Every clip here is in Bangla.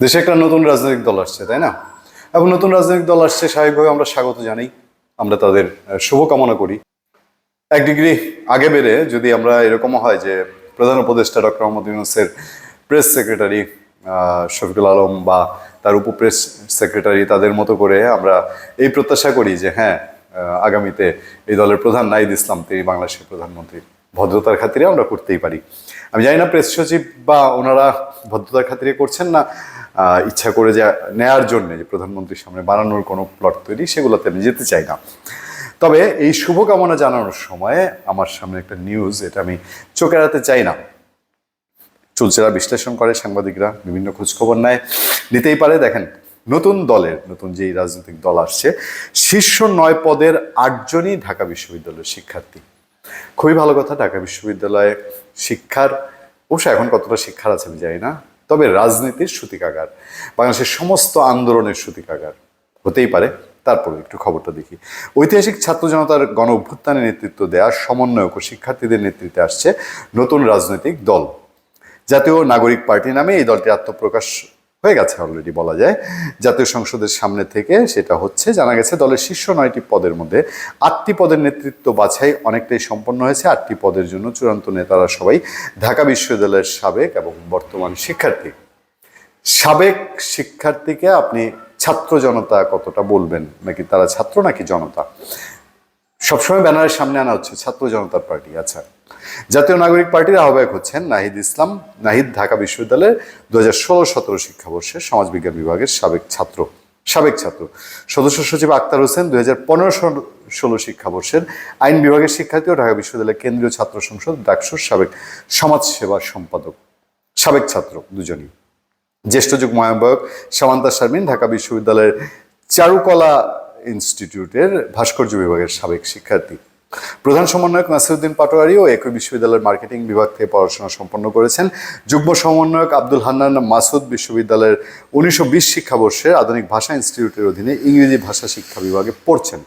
দেশে একটা নতুন রাজনৈতিক দল আসছে, তাই না? এবং নতুন রাজনৈতিক দল আসছে, স্বাভাবিকভাবে আমরা স্বাগত জানাই, আমরা তাদের শুভকামনা করি। এক ডিগ্রি আগে বেড়ে যদি আমরা এরকমও হয় যে প্রধান উপদেষ্টা ডক্টর মোহাম্মদ ইউনুসের প্রেস সেক্রেটারি শফিকুল আলম বা তার উপপ্রেস সেক্রেটারি তাদের মতো করে আমরা এই প্রত্যাশা করি যে হ্যাঁ আগামীতে এই দলের প্রধান নাইদ ইসলাম, তিনি বাংলাদেশের প্রধানমন্ত্রী। ভদ্রতার খাতিরে আমরা করতেই পারি। আমি জানি না প্রেস সচিব বা ওনারা ভদ্রতার খাতিরে করছেন না ইচ্ছা করে যে নেয়ার জন্য যে প্রধানমন্ত্রীর সামনে বানানোর কোনো প্লট তৈরি সেগুলোতে আমি যেতে চাই না। তবে এই শুভকামনা জানানোর সময় আমার সামনে একটা নিউজ, এটা আমি চোখে এড়াতে চাই না। চুলচেরা বিশ্লেষণ করে সাংবাদিকরা, বিভিন্ন খোঁজখবর নেয়, নিতেই পারে। দেখেন, নতুন দলের, নতুন যেই রাজনৈতিক দল আসছে, শীর্ষ নয় পদের আটজনই ঢাকা বিশ্ববিদ্যালয়ের শিক্ষার্থী। খুবই ভালো কথা, ঢাকা বিশ্ববিদ্যালয়ে শিক্ষার অবশ্য এখন কতটা শিক্ষার আছে আমি জানি না। তবে রাজনীতির সূতিকাগার, বাংলাদেশের সমস্ত আন্দোলনের সূতিকাগার হতেই পারে। তারপর একটু খবরটা দেখি। ঐতিহাসিক ছাত্র জনতার গণ অভ্যুত্থানে নেতৃত্ব দেওয়া সমন্বয়ক ও শিক্ষার্থীদের নেতৃত্বে আসছে নতুন রাজনৈতিক দল। জাতীয় নাগরিক পার্টি নামে এই দলটি আত্মপ্রকাশ হয়ে গেছে অলরেডি বলা যায়। জাতীয় সংসদের সামনে থেকে সেটা হচ্ছে, জানা গেছে দলের শীর্ষ নয়টি পদের মধ্যে আটটি পদের নেতৃত্ব বাছাই অনেকটাই সম্পন্ন হয়েছে। আটটি পদের জন্য চূড়ান্ত নেতারা সবাই ঢাকা বিশ্ববিদ্যালয়ের সাবেক এবং বর্তমান শিক্ষার্থী। সাবেক শিক্ষার্থীকে আপনি ছাত্র জনতা কতটা বলবেন? নাকি তারা ছাত্র নাকি জনতা? সবসময় ব্যানারের সামনে আনা হচ্ছে, ছাত্র জনতার পার্টি। আচ্ছা জাতীয় নাগরিক পার্টির আহ্বায়ক হচ্ছেন নাহিদ ইসলাম। নাহিদ ঢাকা বিশ্ববিদ্যালয়ের দু হাজার ষোলো সতেরো শিক্ষাবর্ষের সমাজবিজ্ঞান বিভাগের সাবেক ছাত্র। সাবেক ছাত্র। সদস্য সচিব আক্তার হোসেন দুই হাজার পনেরো ষোলো শিক্ষাবর্ষের আইন বিভাগের শিক্ষার্থী ও ঢাকা বিশ্ববিদ্যালয়ের কেন্দ্রীয় ছাত্র সংসদ ডাকসুর সাবেক সমাজসেবা সম্পাদক। সাবেক ছাত্র দুজনই। জ্যেষ্ঠ যুগ মহাবয়ক সামান্তা শারমিন ঢাকা বিশ্ববিদ্যালয়ের চারুকলা ইনস্টিটিউটের ভাস্কর্য বিভাগের সাবেক শিক্ষার্থী। প্রধান সমন্বয়ক নাসিরুদ্দিন পাটোয়ারি ও একই বিশ্ববিদ্যালয়ের মার্কেটিং বিভাগ থেকে পড়াশোনা সম্পন্ন করেছেন। যুগ্ম সমন্বয়ক আব্দুল হান্নান মাসুদ বিশ্ববিদ্যালয়ের উনিশশো বিশ শিক্ষাবর্ষের আধুনিক ভাষা ইনস্টিটিউটের অধীনে ইংরেজি ভাষা শিক্ষা বিভাগে পড়ছেন।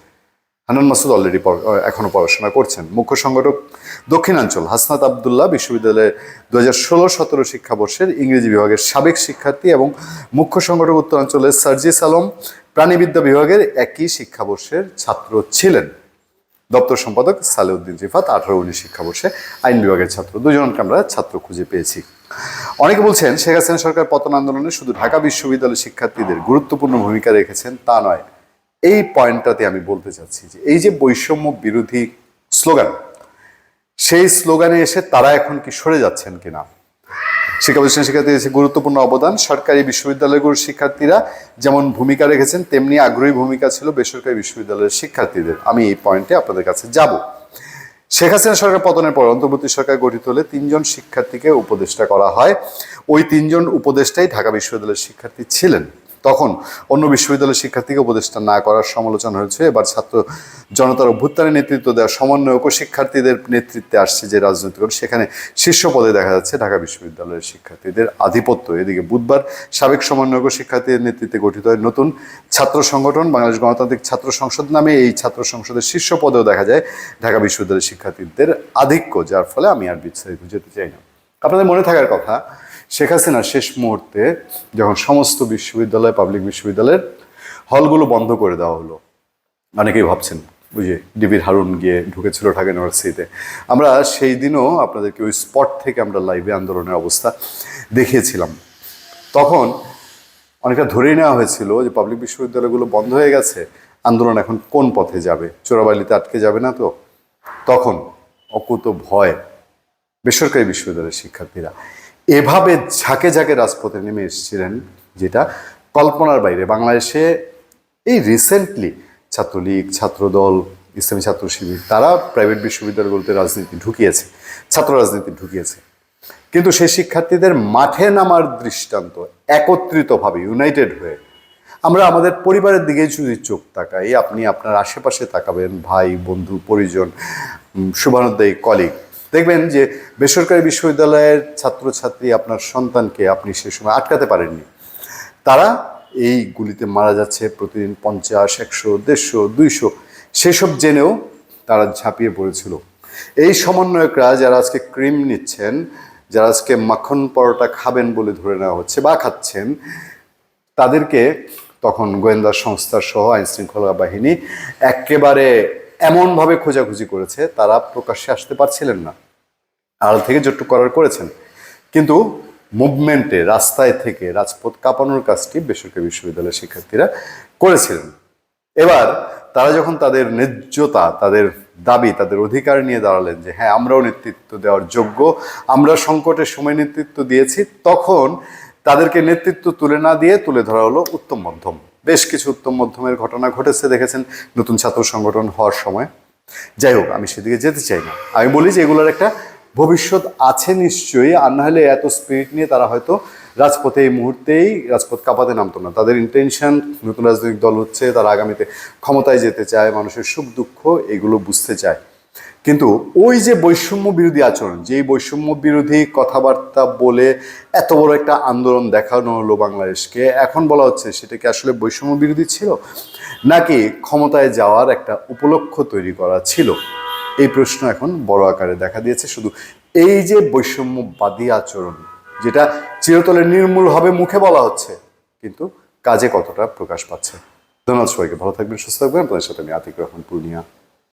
হান্নান মাসুদ অলরেডি এখনও পড়াশোনা করছেন। মুখ্য সংগঠক দক্ষিণাঞ্চল হাসনাত আবদুল্লাহ বিশ্ববিদ্যালয়ের দু হাজার ষোলো সতেরো শিক্ষাবর্ষের ইংরেজি বিভাগের সাবেক শিক্ষার্থী এবং মুখ্য সংগঠক উত্তরাঞ্চলের সার্জিস আলম প্রাণীবিদ্যা বিভাগের একই শিক্ষাবর্ষের ছাত্র ছিলেন। দপ্তর সম্পাদক সালেউদ্দিন রিফাত আঠারো উনিশ শিক্ষাবর্ষে আইন বিভাগের ছাত্র। দুজনকে আমরা ছাত্র খুঁজে পেয়েছি। অনেকে বলছেন শেখ হাসিনা সরকার পতন আন্দোলনে শুধু ঢাকা বিশ্ববিদ্যালয়ের শিক্ষার্থীদের গুরুত্বপূর্ণ ভূমিকা রেখেছেন তা নয়। এই পয়েন্টটাতে আমি বলতে চাচ্ছি যে এই যে বৈষম্য বিরোধী স্লোগান, সেই স্লোগানে এসে তারা এখন কি সরে যাচ্ছেন কিনা? শিক্ষা প্রতিষ্ঠান শিক্ষার্থীদের এসে গুরুত্বপূর্ণ অবদান। সরকারি বিশ্ববিদ্যালয়গুলোর শিক্ষার্থীরা যেমন ভূমিকা রেখেছেন, তেমনি আগ্রহী ভূমিকা ছিল বেসরকারি বিশ্ববিদ্যালয়ের শিক্ষার্থীদের। আমি এই পয়েন্টে আপনাদের কাছে যাব। শেখ হাসিনা সরকার পতনের পর অন্তর্বর্তী সরকার গঠিত হলে তিনজন শিক্ষার্থীকে উপদেষ্টা করা হয়। ওই তিনজন উপদেষ্টাই ঢাকা বিশ্ববিদ্যালয়ের শিক্ষার্থী ছিলেন। তখন অন্য বিশ্ববিদ্যালয়ের শিক্ষার্থীকে উপদেষ্টা না করার সমালোচনা হয়েছে। এবার ছাত্র জনতার অভ্যুত্থানে নেতৃত্ব দেওয়া সমন্বয়ক শিক্ষার্থীদের নেতৃত্বে আসছে যে রাজনৈতিক সেখানে শীর্ষ পদে দেখা যাচ্ছে ঢাকা বিশ্ববিদ্যালয়ের শিক্ষার্থীদের আধিপত্য। এদিকে বুধবার সাবেক সমন্বয়ক শিক্ষার্থীদের নেতৃত্বে গঠিত হয় নতুন ছাত্র সংগঠন। বাংলাদেশ গণতান্ত্রিক ছাত্র সংসদ নামে এই ছাত্র সংসদের শীর্ষ পদেও দেখা যায় ঢাকা বিশ্ববিদ্যালয়ের শিক্ষার্থীদের আধিক্য, যার ফলে আমি আর বিস্তারিত যেতে চাই না। আপনাদের মনে থাকার কথা শেখ হাসিনা শেষ মুহূর্তে যখন সমস্ত বিশ্ববিদ্যালয় পাবলিক বিশ্ববিদ্যালয়ের হলগুলো বন্ধ করে দেওয়া হলো। অনেকেই ভাবছেন যে ডিবির হারুন গিয়ে ঢুকেছিল ঢাকা ইউনিভার্সিটিতে। আমরা সেই দিনও আপনাদেরকে ওই স্পট থেকে আমরা লাইভে আন্দোলনের অবস্থা দেখিয়েছিলাম। তখন অনেকটা ধরে নেওয়া হয়েছিল যে পাবলিক বিশ্ববিদ্যালয়গুলো বন্ধ হয়ে গেছে, আন্দোলন এখন কোন পথে যাবে? চোরাবালিতে আটকে যাবে না তো? তখন অকুত ভয় বেসরকারি বিশ্ববিদ্যালয়ের শিক্ষার্থীরা। এভাবে ঝাঁকে ঝাঁকে রাজপথে নেমে এসেছিলেন যেটা কল্পনার বাইরে। বাংলাদেশে এই রিসেন্টলি ছাত্রলীগ, ছাত্রদল, ইসলামী ছাত্র শিবির, তারা প্রাইভেট বিশ্ববিদ্যালয়গুলোতে রাজনীতি ঢুকিয়েছে, ছাত্র রাজনীতি ঢুকিয়েছে। কিন্তু সেই শিক্ষার্থীদের মাঠে নামার দৃষ্টান্ত একত্রিতভাবে ইউনাইটেড হয়ে আমরা আমাদের পরিবারের দিকে যদি চোখ তাকাই, আপনি আপনার আশেপাশে তাকাবেন, ভাই, বন্ধু, পরিজন শুভানুদ্দায়ী কলিগ দেখবেন যে বেসরকারি বিশ্ববিদ্যালয়ের ছাত্রছাত্রী আপনার সন্তানকে আপনি সে সময় আটকাতে পারেননি। তারা এই গুলিতে মারা যাচ্ছে প্রতিদিন পঞ্চাশ, একশো, দেড়শো, দুইশো, সেসব জেনেও তারা ঝাঁপিয়ে পড়েছিল। এই সমন্বয়করা যারা আজকে ক্রিম নিচ্ছেন, যারা আজকে মাখন পরোটা খাবেন বলে ধরে নেওয়া হচ্ছে বা খাচ্ছেন, তাদেরকে তখন গোয়েন্দা সংস্থার সহ আইন শৃঙ্খলা বাহিনী একেবারে এমনভাবে খোঁজাখুঁজি করেছে, তারা প্রকাশ্যে আসতে পারছিলেন না। আড়াল থেকে যতটুকু করার করেছেন। কিন্তু মুভমেন্টে, রাস্তায় থেকে রাজপথ কাঁপানোর কাজটি বেসরকারি বিশ্ববিদ্যালয়ের শিক্ষার্থীরা করেছিলেন। এবার তারা যখন তাদের ন্যায্যতা, তাদের দাবি, তাদের অধিকার নিয়ে দাঁড়ালেন যে হ্যাঁ আমরাও নেতৃত্ব দেওয়ার যোগ্য, আমরা সংকটের সময় নেতৃত্ব দিয়েছি, তখন তাদেরকে নেতৃত্ব তুলে না দিয়ে তুলে ধরা হলো উত্তম মধ্যম। বেশ কিছু উত্তম মধ্যমের ঘটনা ঘটেছে, দেখেছেন নতুন ছাত্র সংগঠন হওয়ার সময়। যাই হোক, আমি সেদিকে যেতে চাই না। আমি বলি যে এগুলোর একটা ভবিষ্যৎ আছে নিশ্চয়ই, আর না হলে এত স্পিরিট নিয়ে তারা হয়তো রাজপথে এই মুহূর্তেই রাজপথ কাঁপাতে নামতো না। তাদের ইন্টেনশন নতুন রাজনৈতিক দল হচ্ছে, তারা আগামীতে ক্ষমতায় যেতে চায়, মানুষের সুখ দুঃখ এগুলো বুঝতে চায়। কিন্তু ওই যে বৈষম্য বিরোধী আচরণ, যেই বৈষম্য বিরোধী কথাবার্তা বলে এত বড় একটা আন্দোলন দেখানো হলো বাংলাদেশকে, এখন বলা হচ্ছে সেটা কি আসলে বৈষম্য বিরোধী ছিল? নাকি ক্ষমতায় যাওয়ার একটা উপলক্ষ তৈরি করা ছিল? এই প্রশ্ন এখন বড় আকারে দেখা দিয়েছে। শুধু এই যে বৈষম্যবাদী আচরণ, যেটা চিরতলে নির্মূল হবে মুখে বলা হচ্ছে, কিন্তু কাজে কতটা প্রকাশ পাচ্ছে? ধন্যবাদ সবাইকে, ভালো থাকবেন, সুস্থ থাকবেন। আপনাদের সাথে আমি আতিক রহমান, পূর্ণিয়া।